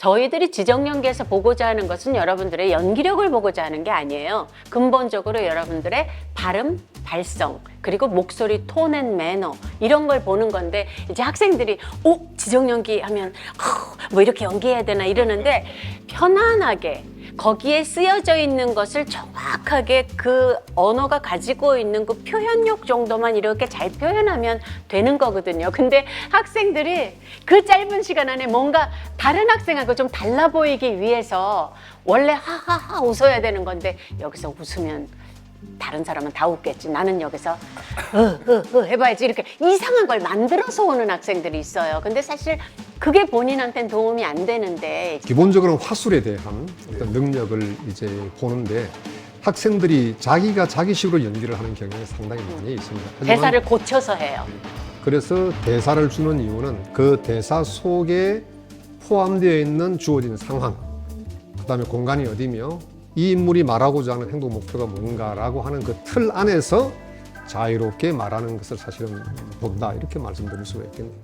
저희들이 지적 연기에서 보고자 하는 것은 여러분들의 연기력을 보고자 하는 게 아니에요. 근본적으로 여러분들의 발음, 발성, 그리고 목소리 톤 앤 매너 이런 걸 보는 건데 이제 학생들이 오 지적 연기 하면 허, 뭐 이렇게 연기해야 되나? 이러는데 편안하게 거기에 쓰여져 있는 것을 정확하게 그 언어가 가지고 있는 그 표현력 정도만 이렇게 잘 표현하면 되는 거거든요. 근데 학생들이 그 짧은 시간 안에 뭔가 다른 학생하고 좀 달라 보이기 위해서 원래 하하하 웃어야 되는 건데 여기서 웃으면 다른 사람은 다 웃겠지. 나는 여기서 으으으 해봐야지 이렇게 이상한 걸 만들어서 오는 학생들이 있어요. 근데 사실 그게 본인한테는 도움이 안 되는데 기본적으로는 화술에 대한 어떤 능력을 이제 보는데 학생들이 자기가 자기식으로 연기를 하는 경향이 상당히 많이 있습니다. 하지만 대사를 고쳐서 해요. 그래서 대사를 주는 이유는 그 대사 속에 포함되어 있는 주어진 상황, 그 다음에 공간이 어디며 이 인물이 말하고자 하는 행동 목표가 뭔가라고 하는 그 틀 안에서 자유롭게 말하는 것을 사실은 본다 이렇게 말씀드릴 수가 있겠네요.